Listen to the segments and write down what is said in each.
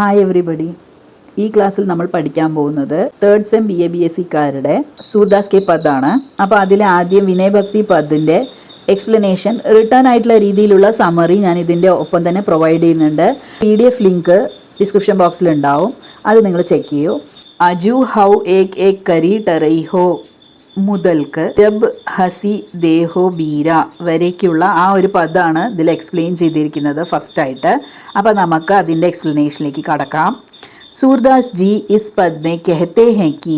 Hi everybody ഈ ക്ലാസ്സിൽ നമ്മൾ പഠിക്കാൻ പോകുന്നത് third sem B A B S സിക്കാരുടെ Surdas കെ പദാണ്. അപ്പോൾ അതിലെ ആദ്യം വിനയഭക്തി പദിന്റെ എക്സ്പ്ലനേഷൻ റിട്ടേൺ ആയിട്ടുള്ള രീതിയിലുള്ള സമറി ഞാൻ ഇതിന്റെ ഒപ്പം തന്നെ പ്രൊവൈഡ് ചെയ്യുന്നുണ്ട്. P D F link description ബോക്സിൽ ഉണ്ടാവും. അത് നിങ്ങൾ ചെക്ക് ചെയ്യൂ. അജു ഹൗ ഏക് ഏക് കരി ടറൈ ഹോ. മുതൽക്ക് ജബ് ഹസി ദേഹോ ബീര വരേക്കുള്ള ആ ഒരു പദമാണ് ഇതിൽ എക്സ്പ്ലെയിൻ ചെയ്തിരിക്കുന്നത് ഫസ്റ്റായിട്ട് അപ്പോൾ നമുക്ക് അതിൻ്റെ എക്സ്പ്ലനേഷനിലേക്ക് കടക്കാം सूरदास जी इस पद में कहते हैं कि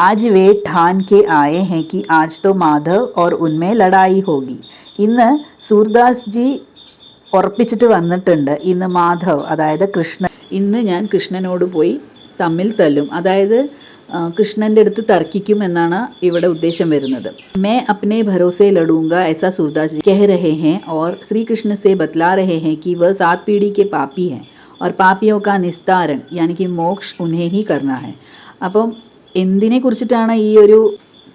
आज वे ठान के आए हैं कि आज तो माधव और उनमें लड़ाई होगी ഇന്ന് സൂർദാസ് ജി ഉറപ്പിച്ചിട്ട് വന്നിട്ടുണ്ട് ഇന്ന് മാധവ് അതായത് കൃഷ്ണൻ ഇന്ന് ഞാൻ കൃഷ്ണനോട് പോയി തമ്മിൽ തല്ലും അതായത് ആ, കൃഷ്ണന്റെ അടുത്ത് തർക്കിക്കും എന്നാണ് ഇവിടെ ഉദ്ദേശം വരുന്നത്. മേ അപ്നെ ഭരോസെ ലഡൂങ്ക ऐसा സൂർദാസ് जी कह रहे हैं और श्री कृष्ण से बतला रहे हैं कि वह सात पीढ़ी के पापी हैं और पापियों का മോക്ഷ് ഉനേ ഹി കർണ ഹെ. അപ്പം എന്തിനെ കുറിച്ചിട്ടാണ് ഈ ഒരു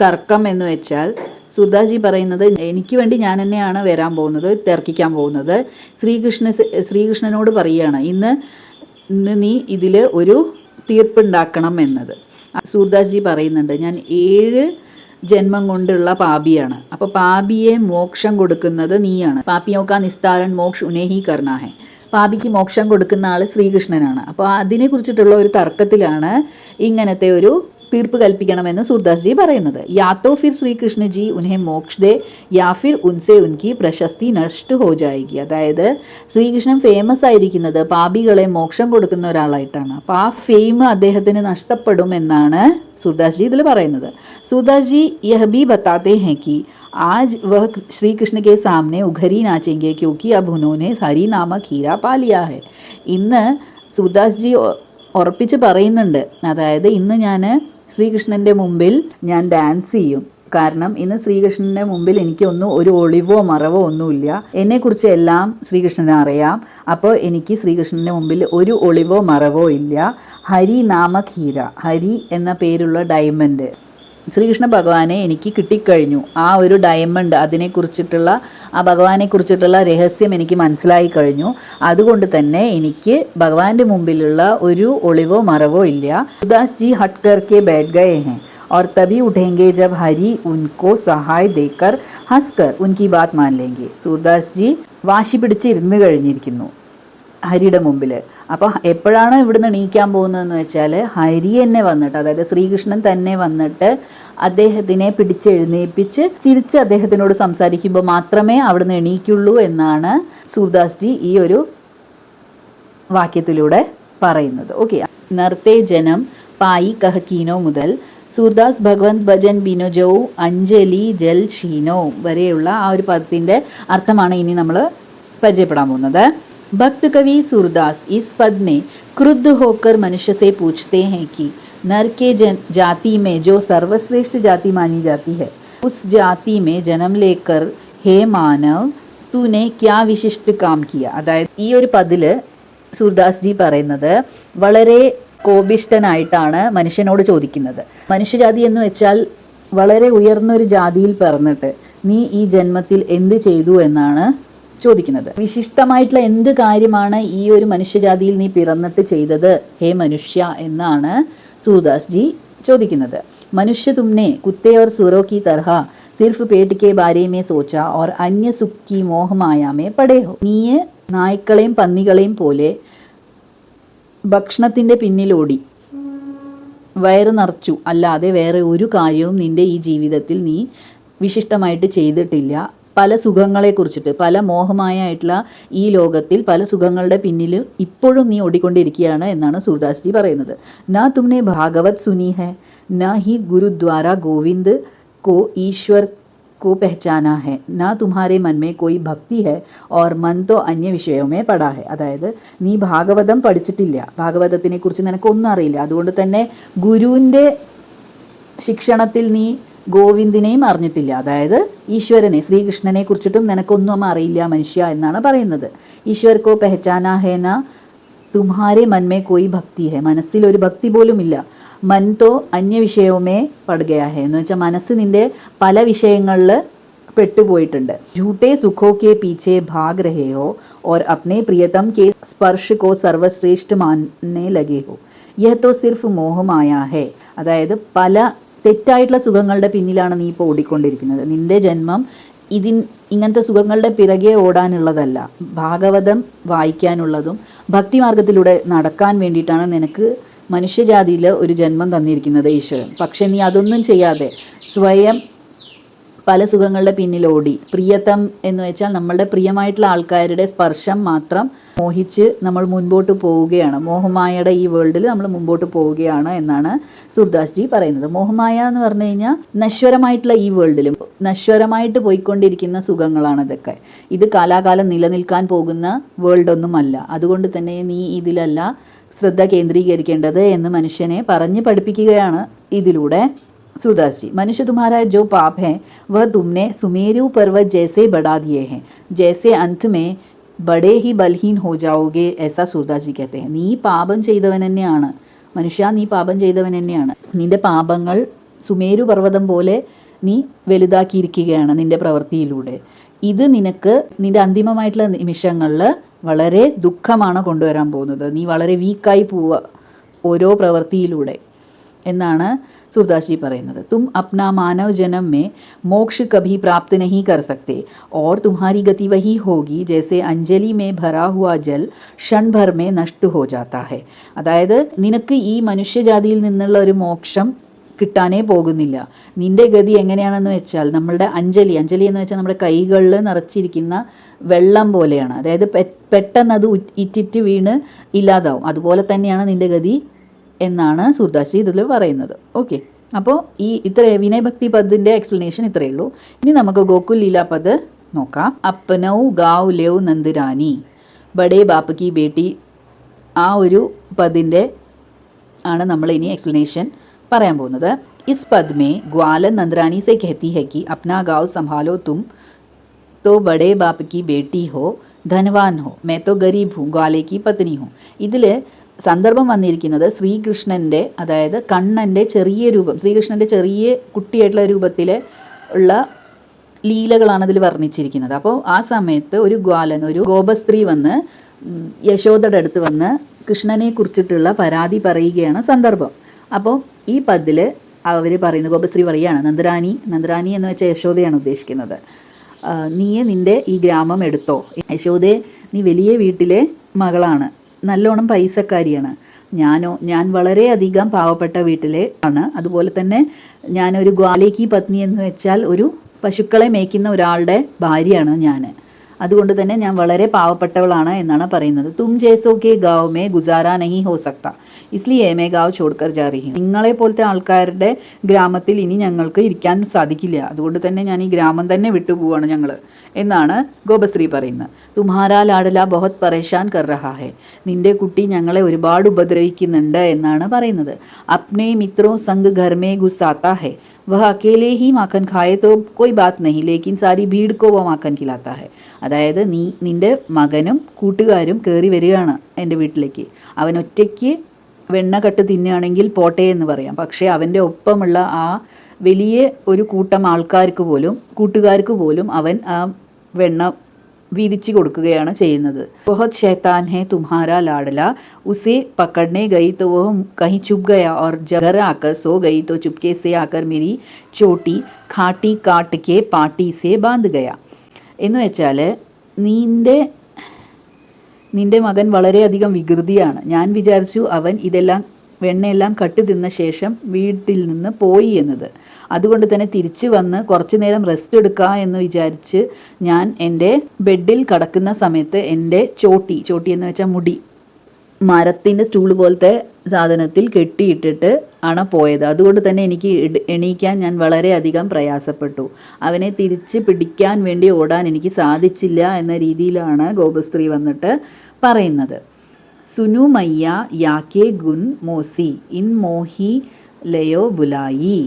തർക്കം എന്ന് വെച്ചാൽ സുർദാസ് ജി പറയുന്നത് എനിക്ക് വേണ്ടി ഞാൻ തന്നെയാണ് വരാൻ പോകുന്നത് തർക്കിക്കാൻ പോകുന്നത്. ശ്രീകൃഷ്ണ ശ്രീകൃഷ്ണനോട് പറയുകയാണ് ഇന്ന് നീ ഇതിൽ ഒരു തീർപ്പുണ്ടാക്കണം എന്നത്. സൂർദാസ് ജി പറയുന്നുണ്ട് ഞാൻ ഏഴ് ജന്മം കൊണ്ടുള്ള പാപിയാണ്. അപ്പോൾ പാപിയെ മോക്ഷം കൊടുക്കുന്നത് നീയാണ്. പാപിയോക്ക നിസ്താരൻ മോക്ഷ ഉനേഹി കർണാഹെ. പാപിക്ക് മോക്ഷം കൊടുക്കുന്ന ആൾ ശ്രീകൃഷ്ണനാണ്. അപ്പോൾ അതിനെ കുറിച്ചിട്ടുള്ള ഒരു തർക്കത്തിലാണ് ഇങ്ങനത്തെ ഒരു തീർപ്പ് കൽപ്പിക്കണമെന്ന് സൂർദാസ് ജി പറയുന്നത് യാത്തോ ഫിർ ശ്രീകൃഷ്ണ ജി ഉൻഹെ മോക്ഷ ദേ യാ ഫിർ ഉൻസെ ഉൻകി പ്രശസ്തി നഷ്ട ഹോ ജായികി അതായത് ശ്രീകൃഷ്ണൻ ഫേമസ് ആയിരിക്കുന്നത് പാപികളെ മോക്ഷം കൊടുക്കുന്ന ഒരാളായിട്ടാണ് അപ്പോൾ ആ ഫെയിം അദ്ദേഹത്തിന് നഷ്ടപ്പെടും എന്നാണ് സൂർദാസ് ജി ഇതിൽ പറയുന്നത് सूरदास जी यह भी बताते हैं कि आज वह श्री कृष्ण के सामने उघरी नाचेंगे क्योंकि अब उन्होंने हरी नामक हीरा पा लिया है ഇന്ന് സൂർദാസ് ജി ഉ- ഉറപ്പിച്ച് പറയുന്നുണ്ട് അതായത് ഇന്ന് ഞാൻ ശ്രീകൃഷ്ണന്റെ മുമ്പിൽ ഞാൻ ഡാൻസ് ചെയ്യും. കാരണം ഇന്ന് ശ്രീകൃഷ്ണന്റെ മുമ്പിൽ എനിക്കൊന്നും ഒരു ഒളിവോ മറവോ ഒന്നുമില്ല. എന്നെക്കുറിച്ച് എല്ലാം ശ്രീകൃഷ്ണനെ അറിയാം. അപ്പോൾ എനിക്ക് ശ്രീകൃഷ്ണന്റെ മുമ്പിൽ ഒരു ഒളിവോ മറവോ ഇല്ല. ഹരി നാമ ഹീര ഹരി എന്ന പേരുള്ള ഡയമണ്ട് ശ്രീകൃഷ്ണ ഭഗവാനെ എനിക്ക് കിട്ടിക്കഴിഞ്ഞു ആ ഒരു ഡയമണ്ട് അതിനെക്കുറിച്ചിട്ടുള്ള ആ ഭഗവാനെക്കുറിച്ചിട്ടുള്ള രഹസ്യം എനിക്ക് മനസ്സിലായി കഴിഞ്ഞു അതുകൊണ്ട് തന്നെ എനിക്ക് ഭഗവാന്റെ മുമ്പിലുള്ള ഒരു ഒളിവോ മറവോ ഇല്ല ഉദാസ് ജി ഹട്ട് കർക്കെ बैठ गए हैं और तभी उठेंगे जब हरि उनको सहाय देकर हंसकर उनकी बात मान लेंगे സൂർദാസ് ജി വാശി പിടിച്ച് ഇരുന്ന് കഴിഞ്ഞിരിക്കുന്നു ഹരിയുടെ മുമ്പിൽ അപ്പോൾ എപ്പോഴാണ് ഇവിടുന്ന് എണീക്കാൻ പോകുന്നതെന്ന് വെച്ചാൽ ഹരി തന്നെ വന്നിട്ട് അതായത് ശ്രീകൃഷ്ണൻ തന്നെ വന്നിട്ട് അദ്ദേഹത്തിനെ പിടിച്ചെഴുന്നേൽപ്പിച്ച് ചിരിച്ച് അദ്ദേഹത്തിനോട് സംസാരിക്കുമ്പോൾ മാത്രമേ അവിടുന്ന് എണീക്കുള്ളൂ എന്നാണ് സൂർദാസ് ജി ഈ ഒരു വാക്യത്തിലൂടെ പറയുന്നത്. ഓക്കെ. നർത്തേ ജനം പായി കഹക്കീനോ മുതൽ സൂർദാസ് ഭഗവന്ത് ഭജൻ ബിനോജോ അഞ്ജലി ജൽ ഷീനോ വരെയുള്ള ആ ഒരു പദത്തിന്റെ അർത്ഥമാണ് ഇനി നമ്മൾ പരിചയപ്പെടാൻ പോകുന്നത്. भक्त कवि सूरदास इस पद में क्रुद्ध होकर मनुष्य से पूछते हैं कि नर के जन जाति में जो सर्वश्रेष्ठ जाति मानी जाती है उस जाति में जन्म लेकर हे मानव तूने क्या विशिष्ट काम किया അതായത് ഈ ഒരു പതില് സൂർദാസ് ജി പറയുന്നത് വളരെ കോപിഷ്ടനായിട്ടാണ് മനുഷ്യനോട് ചോദിക്കുന്നത് മനുഷ്യജാതി എന്ന് വെച്ചാൽ വളരെ ഉയർന്നൊരു ജാതിയിൽ പിറന്നിട്ട് നീ ഈ ജന്മത്തിൽ എന്ത് ചെയ്തു എന്നാണ് ചോദിക്കുന്നത്. വിശിഷ്ടമായിട്ടുള്ള എന്ത് കാര്യമാണ് ഈ ഒരു മനുഷ്യജാതിയിൽ നീ പിറന്നിട്ട് ചെയ്തത്? ഹേ മനുഷ്യ എന്നാണ് സൂദാസ് ജി ചോദിക്കുന്നത്. മനുഷ്യ തുമ്നെ കുത്തേ ഓർ സുറോ കി തർഹ സിർഫ് പേട്ട് കെ സോച്ച ഓർ അന്യ സുക്കി മോഹമായാമേ പടേഹോ. നീയെ നായ്ക്കളെയും പന്നികളെയും പോലെ ഭക്ഷണത്തിന്റെ പിന്നിലോടി വയറ് നിറച്ചു. അല്ലാതെ വേറെ ഒരു കാര്യവും നിന്റെ ഈ ജീവിതത്തിൽ നീ വിശിഷ്ടമായിട്ട് ചെയ്തിട്ടില്ല. പല സുഖങ്ങളെക്കുറിച്ചിട്ട് പല മോഹമായിട്ടുള്ള ഈ ലോകത്തിൽ പല സുഖങ്ങളുടെ പിന്നിൽ ഇപ്പോഴും നീ ഓടിക്കൊണ്ടിരിക്കുകയാണ് എന്നാണ് സൂർദാസ് ജി പറയുന്നത് നാ തുമ്നെ ഭാഗവത് സുനി ഹെ നാ ഹി ഗുരുദ്വാര ഗോവിന്ദ് को ईश्वर को पहचाना है ना तुम्हारे मन में कोई भक्ति है और मन तो अन्य വിഷയവും പടാ ഹെ അതായത് നീ ഭാഗവതം പഠിച്ചിട്ടില്ല ഭാഗവതത്തിനെ കുറിച്ച് നിനക്കൊന്നും അറിയില്ല അതുകൊണ്ട് തന്നെ ഗുരുവിൻ്റെ ശിക്ഷണത്തിൽ നീ ഗോവിന്ദിനെയും അറിഞ്ഞിട്ടില്ല. അതായത് ഈശ്വരനെ ശ്രീകൃഷ്ണനെ കുറിച്ചിട്ടും നിനക്കൊന്നും അറിയില്ല മനുഷ്യ എന്നാണ് പറയുന്നത്. ഈശ്വർക്കോ പെഹച്ചാന തുമാരെ മന്മേ കോയി ഭക്തി ഹെ. മനസ്സിൽ ഒരു ഭക്തി പോലും ഇല്ല. മൻതോ അന്യ വിഷയവുമേ പടുകയാഹെ എന്ന് വെച്ചാൽ മനസ്സ് നിന്റെ പല വിഷയങ്ങളിൽ പെട്ടുപോയിട്ടുണ്ട്. ജൂട്ടേ സുഖോ കെ പീച്ചെ ഭാഗ് ഓർ അപ്നെ പ്രിയതം കെ സ്പർശ് കോ സർവശ്രേഷ്ഠ മാനേ ലഗേഹോ യഹത്തോ സിർഫ് മോഹമായാഹേ അതായത് പല തെറ്റായിട്ടുള്ള സുഖങ്ങളുടെ പിന്നിലാണ് നീ ഇപ്പോൾ ഓടിക്കൊണ്ടിരിക്കുന്നത്. നിന്റെ ജന്മം ഇതിൻ ഇങ്ങനത്തെ സുഖങ്ങളുടെ പിറകെ ഓടാനുള്ളതല്ല. ഭാഗവതം വായിക്കാനുള്ളതും ഭക്തിമാർഗത്തിലൂടെ നടക്കാൻ വേണ്ടിയിട്ടാണ് നിനക്ക് മനുഷ്യജാതിയിൽ ഒരു ജന്മം തന്നിരിക്കുന്നത് ഈശ്വരൻ. പക്ഷെ നീ അതൊന്നും ചെയ്യാതെ സ്വയം പല സുഖങ്ങളുടെ പിന്നിൽ ഓടി. പ്രിയതം എന്ന് വെച്ചാൽ നമ്മളുടെ പ്രിയമായിട്ടുള്ള ആൾക്കാരുടെ സ്പർശം മാത്രം മോഹിച്ച് നമ്മൾ മുൻപോട്ട് പോവുകയാണ് മോഹമായയുടെ ഈ വേൾഡിൽ നമ്മൾ മുമ്പോട്ട് പോവുകയാണ് എന്നാണ് സുർദാസ് ജി പറയുന്നത് മോഹമായ എന്ന് പറഞ്ഞു കഴിഞ്ഞാൽ നശ്വരമായിട്ടുള്ള ഈ വേൾഡിലും നശ്വരമായിട്ട് പോയിക്കൊണ്ടിരിക്കുന്ന സുഖങ്ങളാണ് ഇതൊക്കെ ഇത് കാലാകാലം നിലനിൽക്കാൻ പോകുന്ന വേൾഡ് ഒന്നുമല്ല അതുകൊണ്ട് തന്നെ നീ ഇതിലല്ല ശ്രദ്ധ കേന്ദ്രീകരിക്കേണ്ടത് എന്ന് മനുഷ്യനെ പറഞ്ഞ് പഠിപ്പിക്കുകയാണ് ഇതിലൂടെ सूरदास जी मनुष्य तुम्हारा जो पाप है वह तुमने सुमेरु पर्वत जैसे बढ़ा दिए हैं जैसे अंत में ബഡേ ഹി ബൽഹീൻ ഹോ എസ സൂർദാജി കത്തെ നീ പാപം ചെയ്തവൻ തന്നെയാണ് മനുഷ്യ നീ പാപം ചെയ്തവൻ തന്നെയാണ് നിന്റെ പാപങ്ങൾ സുമേരു പർവതം പോലെ നീ വലുതാക്കിയിരിക്കുകയാണ് നിന്റെ പ്രവൃത്തിയിലൂടെ. ഇത് നിനക്ക് നിന്റെ അന്തിമമായിട്ടുള്ള നിമിഷങ്ങളിൽ വളരെ ദുഃഖമാണ് കൊണ്ടുവരാൻ പോകുന്നത്. നീ വളരെ വീക്കായി പോവുക ഓരോ പ്രവൃത്തിയിലൂടെ. എന്നാണ് സൂർദാസ് ജി പറയുന്നത് തും അപ്ന മാനവ ജനം മേ മോക്ഷ കഭി പ്രാപ്ത് നഹി കർ സക്തേ. ഓർ തുമാരി ഗതി വഹി ഹോഗി ജേസെ അഞ്ജലി മേ ഭരാ ഹുവ ജൽ ഷൺഭർ മേ നഷ്ടു ഹോ ജാത്താ ഹെ. അതായത് നിനക്ക് ഈ മനുഷ്യജാതിയിൽ നിന്നുള്ള ഒരു മോക്ഷം കിട്ടാനേ പോകുന്നില്ല. നിന്റെ ഗതി എങ്ങനെയാണെന്ന് വെച്ചാൽ നമ്മളുടെ അഞ്ജലി അഞ്ജലി എന്ന് വെച്ചാൽ നമ്മുടെ കൈകളിൽ നിറച്ചിരിക്കുന്ന വെള്ളം പോലെയാണ്. അതായത് പെട്ടെന്ന് അത് ഇറ്റിറ്റ് വീണ് ഇല്ലാതാവും. അതുപോലെ തന്നെയാണ് നിന്റെ ഗതി എന്നാണ് സൂർദാസ് ഇതിൽ പറയുന്നത് ഓക്കെ അപ്പോൾ ഈ ഇത്ര വിനയഭക്തി പദിൻ്റെ എക്സ്പ്ലനേഷൻ ഇത്രയേ ഉള്ളൂ ഇനി നമുക്ക് ഗോകുൽ ലീല പദ് നോക്കാം അപ്പനൗ ഗാവ് ലെവ് നന്ദിരാനി ബഡേ ബാപ്പ് കി ബേട്ടി ആ ഒരു പദിൻ്റെ ആണ് നമ്മൾ ഇനി എക്സ്പ്ലനേഷൻ പറയാൻ പോകുന്നത് ഇസ് പദ് മേ ഗ്വാലൻ നന്ദ്രാനി സെ कहती है कि अपना गाँव संभालो तुम तो बड़े बाप की बेटी हो ധനവാൻ ഹോ മേ തോ ഗരീബ് ഹൂ ഗ്വാലെ കി പത്നി ഹൂ ഇതിൽ സന്ദർഭം വന്നിരിക്കുന്നത് ശ്രീകൃഷ്ണന്റെ അതായത് കണ്ണന്റെ ചെറിയ രൂപം ശ്രീകൃഷ്ണന്റെ ചെറിയ കുട്ടിയായിട്ടുള്ള രൂപത്തിൽ ഉള്ള ലീലകളാണ് അതിൽ വർണിച്ചിരിക്കുന്നത്. അപ്പോൾ ആ സമയത്ത് ഒരു ഗ്വാലൻ ഒരു ഗോപസ്ത്രീ വന്ന് യശോദയുടെ അടുത്ത് വന്ന് കൃഷ്ണനെ കുറിച്ചിട്ടുള്ള പരാതി പറയുകയാണ് സന്ദർഭം. അപ്പോൾ ഈ പതിൽ അവർ പറയുന്നത് ഗോപശ്രീ പറയുകയാണ് നന്ദരാനി നന്ദരാനി എന്ന് വെച്ചാൽ യശോദയാണ് ഉദ്ദേശിക്കുന്നത്. നീയെ നിന്റെ ഈ ഗ്രാമം എടുത്തോ. യശോദയെ നീ വലിയ വീട്ടിലെ മകളാണ്. നല്ലോണം പൈസക്കാരിയാണ്. ഞാനോ ഞാൻ വളരെയധികം പാവപ്പെട്ട വീട്ടിലെ ആണ്. അതുപോലെ തന്നെ ഞാനൊരു ഗ്വാലേക്കി പത്നി എന്ന് വെച്ചാൽ ഒരു പശുക്കളെ മേയ്ക്കുന്ന ഒരാളുടെ ഭാര്യയാണ് ഞാൻ അതുകൊണ്ട് തന്നെ ഞാൻ വളരെ പാവപ്പെട്ടവളാണ് എന്നാണ് പറയുന്നത്. തും ജേസോ കെ ഗാവ് മേ ഗുസാര നഹി ഹോ സക്ത. ഇസ്ലിയേ മേ ഗാവ് ചോഡ്കർ ജാറി നിങ്ങളെ പോലത്തെ ആൾക്കാരുടെ ഗ്രാമത്തിൽ ഇനി ഞങ്ങൾക്ക് ഇരിക്കാൻ സാധിക്കില്ല. അതുകൊണ്ട് തന്നെ ഞാൻ ഈ ഗ്രാമം തന്നെ വിട്ടുപോവാണ് ഞങ്ങൾ എന്നാണ് ഗോപശ്രീ പറയുന്നത്. തുമാരാ ലാഡല ബഹത് പരേഷാൻ കർ നിന്റെ കുട്ടി ഞങ്ങളെ ഒരുപാട് ഉപദ്രവിക്കുന്നുണ്ട് എന്നാണ് പറയുന്നത്. അപ്നേ മിത്രോ സംഘ് ഘർമേ ഗുസാത്ത വഹ അക്കേലേ ഹി മാക്കൻ ഖായേ തോ കോയി ബാത്ത് നഹി. ലേക്കിൻ സാരി ഭീഡ് കോ മാക്കൻ കിലാത്താഹെ അതായത് നീ നിന്റെ മകനും കൂട്ടുകാരും കയറി വരികയാണ് എന്റെ വീട്ടിലേക്ക്. അവൻ ഒറ്റയ്ക്ക് വെണ്ണ കട്ട് തിന്നുകയാണെങ്കിൽ പോട്ടെ എന്ന് പറയാം. പക്ഷേ അവന്റെ ഒപ്പമുള്ള ആ വലിയ ഒരു കൂട്ടം ആൾക്കാർക്ക് പോലും കൂട്ടുകാർക്ക് പോലും അവൻ ആ വെണ്ണ വീതിച്ചു കൊടുക്കുകയാണ് ചെയ്യുന്നത്. ബഹത് ഷേത്താൻ ഹെ തുമ്ഹാര ലാഡല. ഉസെ പക്കഡ്നെ ഗൈ തോ കഹി ചുബ് ഗയ. ഓർ ജഗർ ആക്കർ സോ ഗൈ തോ ചുബ്കെ സെ ആക്കർ മിരി ചോട്ടി ഖാട്ടി കാട്ടിക്കെ പാട്ടി സെ ബാന്ത് ഗയ. എന്ന് വെച്ചാൽ നിന്റെ നിന്റെ മകൻ വളരെയധികം വികൃതിയാണ്. ഞാൻ വിചാരിച്ചു അവൻ ഇതെല്ലാം വെണ്ണയെല്ലാം കട്ട് തിന്ന ശേഷം വീട്ടിൽ നിന്ന് പോയി എന്നത്. അതുകൊണ്ട് തന്നെ തിരിച്ചു വന്ന് കുറച്ചു നേരം റെസ്റ്റ് എടുക്കുക എന്ന് വിചാരിച്ച് ഞാൻ എന്റെ ബെഡിൽ കടക്കുന്ന സമയത്ത് എന്റെ ചോട്ടി ചോട്ടി എന്ന് വെച്ചാൽ മുടി മരത്തിന്റെ സ്റ്റൂൾ പോലത്തെ സാധനത്തിൽ കെട്ടിയിട്ടിട്ട് ആണ് പോയത്. അതുകൊണ്ട് തന്നെ എനിക്ക് എണീക്കാൻ ഞാൻ വളരെയധികം പ്രയാസപ്പെട്ടു. അവനെ തിരിച്ച് പിടിക്കാൻ വേണ്ടി ഓടാൻ എനിക്ക് സാധിച്ചില്ല എന്ന രീതിയിലാണ് ഗോപസ്ത്രീ വന്നിട്ട് പറയുന്നത് സുനു മയ്യ യാക്കേ ഗുൻ മോസി ഇൻ മോഹി ലയോ ബുലായി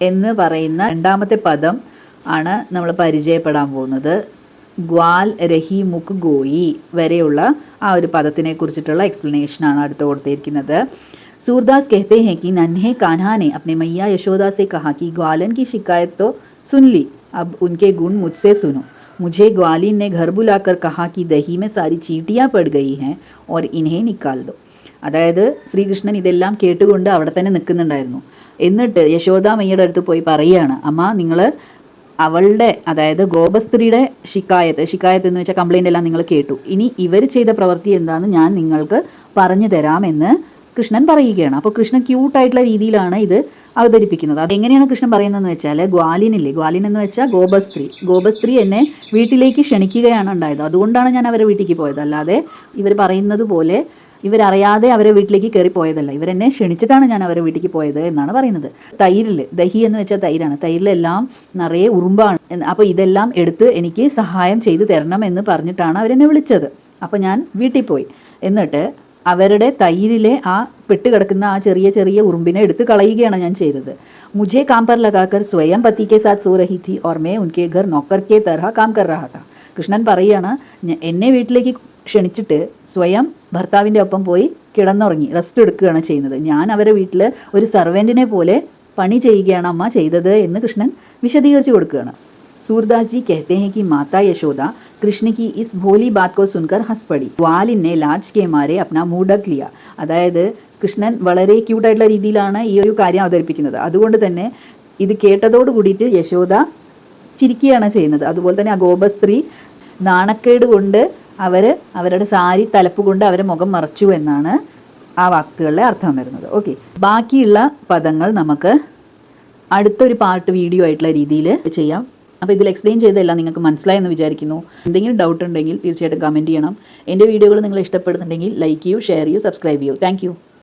എന്ന് പറയുന്ന രണ്ടാമത്തെ പദം ആണ് നമ്മൾ പരിചയപ്പെടാൻ പോകുന്നത് ഗ്വാൽ രഹി മുക്ക് ഗോയി വരെയുള്ള ആ ഒരു പദത്തിനെ കുറിച്ചിട്ടുള്ള എക്സ്പ്ലനേഷനാണ് അടുത്ത് കൊടുത്തിരിക്കുന്നത് सूरदास कहते हैं कि नन्हे कान्हा ने अपने मैया यशोदा से कहा कि ग्वालन की शिकायत तो सुन ली अब उनके गुण मुझसे सुनो मुझे ग्वालिन ने घर बुलाकर कहा कि दही में सारी चीटियाँ पड़ गई हैं और इन्हें निकाल दो അതായത് ശ്രീകൃഷ്ണൻ ഇതെല്ലാം കേട്ടുകൊണ്ട് അവിടെ തന്നെ നിൽക്കുന്നുണ്ടായിരുന്നു എന്നിട്ട് യശോദാമയ്യയുടെ അടുത്ത് പോയി പറയുകയാണ് അമ്മ നിങ്ങൾ അവളുടെ അതായത് ഗോപസ്ത്രീയുടെ ശിക്കായത്ത് ശിക്കായത്ത് എന്ന് വെച്ചാൽ കംപ്ലൈൻ്റ് എല്ലാം നിങ്ങൾ കേട്ടു ഇനി ഇവർ ചെയ്ത പ്രവൃത്തി എന്താണെന്ന് ഞാൻ നിങ്ങൾക്ക് പറഞ്ഞു തരാമെന്ന് കൃഷ്ണൻ പറയുകയാണ്. അപ്പോൾ കൃഷ്ണൻ ക്യൂട്ടായിട്ടുള്ള രീതിയിലാണ് ഇത് അവതരിപ്പിക്കുന്നത്. അതെങ്ങനെയാണ് കൃഷ്ണൻ പറയുന്നതെന്ന് വെച്ചാൽ ഗ്വാലിനില്ലേ? ഗ്വാലിൻ എന്ന് വെച്ചാൽ ഗോപസ്ത്രീ. ഗോപസ്ത്രീ എന്നെ വീട്ടിലേക്ക് ക്ഷണിക്കുകയാണ് ഉണ്ടായത്. അതുകൊണ്ടാണ് ഞാൻ അവരെ വീട്ടിലേക്ക് പോയത്. അല്ലാതെ ഇവർ പറയുന്നത് പോലെ ഇവരറിയാതെ അവരെ വീട്ടിലേക്ക് കയറി പോയതല്ല ഇവരെന്നെ ക്ഷണിച്ചിട്ടാണ് ഞാൻ അവരെ വീട്ടിലേക്ക് പോയത് എന്നാണ് പറയുന്നത്. തൈരിൽ ദഹി എന്ന് വെച്ചാൽ തൈരാണ്. തൈരിലെല്ലാം നിറയെ ഉറുമ്പാണ്. അപ്പോൾ ഇതെല്ലാം എടുത്ത് എനിക്ക് സഹായം ചെയ്തു തരണം എന്ന് പറഞ്ഞിട്ടാണ് അവരെന്നെ വിളിച്ചത്. അപ്പോൾ ഞാൻ വീട്ടിൽ പോയി. എന്നിട്ട് അവരുടെ തൈരിലെ ആ പെട്ടുകിടക്കുന്ന ആ ചെറിയ ചെറിയ ഉറുമ്പിനെ എടുത്ത് കളയുകയാണ് ഞാൻ ചെയ്തത്. മുജെ കാം പർ ലഗാക്കർ സ്വയം പത്തിക്കെ സാത് സോ രഹി തി ഓർ ഉൻകെ ഘർ നോക്കർക്കെ തർഹ കാം കർ കൃഷ്ണൻ പറയുകയാണ് എന്നെ വീട്ടിലേക്ക് ക്ഷണിച്ചിട്ട് സ്വയം ഭർത്താവിന്റെ ഒപ്പം പോയി കിടന്നുറങ്ങി റെസ്റ്റ് എടുക്കുകയാണ് ചെയ്യുന്നത്. ഞാൻ അവരെ വീട്ടിൽ ഒരു സർവന്റിനെ പോലെ പണി ചെയ്യുകയാണ് അമ്മ ചെയ്തത് എന്ന് കൃഷ്ണൻ വിശദീകരിച്ചു കൊടുക്കുകയാണ്. സൂർദാസ് ജി കഹത്തെ മാതാ യശോദ कृष्ण की इस भोली बात को सुनकर हंस पड़ी ग्वालिन ने लाज के मारे अपना मुंह ढक लिया അതായത് കൃഷ്ണൻ വളരെ ക്യൂട്ടായിട്ടുള്ള രീതിയിലാണ് ഈ ഒരു കാര്യം അവതരിപ്പിക്കുന്നത് അതുകൊണ്ട് തന്നെ ഇത് കേട്ടതോട് കൂടിയിട്ട് യശോദ ചിരിക്കുകയാണ് ചെയ്യുന്നത് അതുപോലെ തന്നെ ആ ഗോപസ്ത്രീ നാണക്കേട് കൊണ്ട് അവർ അവരുടെ സാരി തലപ്പ് കൊണ്ട് അവരെ മുഖം മറച്ചു എന്നാണ് ആ വാക്കുകളിലെ അർത്ഥം വരുന്നത് ഓക്കെ ബാക്കിയുള്ള പദങ്ങൾ നമുക്ക് അടുത്തൊരു പാർട്ട് വീഡിയോ ആയിട്ടുള്ള രീതിയിൽ ചെയ്യാം അപ്പോൾ ഇതിൽ എക്സ്പ്ലെയിൻ ചെയ്തതെല്ലാം നിങ്ങൾക്ക് മനസ്സിലായെന്ന് വിചാരിക്കുന്നു. എന്തെങ്കിലും ഡൗട്ട് ഉണ്ടെങ്കിൽ തീർച്ചയായിട്ടും കമന്റ് ചെയ്യണം. എന്റെ വീഡിയോകൾ നിങ്ങൾ ഇഷ്ടപ്പെടുന്നുണ്ടെങ്കിൽ ലൈക്ക് ചെയ്യൂ ഷെയർ ചെയ്യൂ സബ്സ്ക്രൈബ് ചെയ്യൂ. താങ്ക്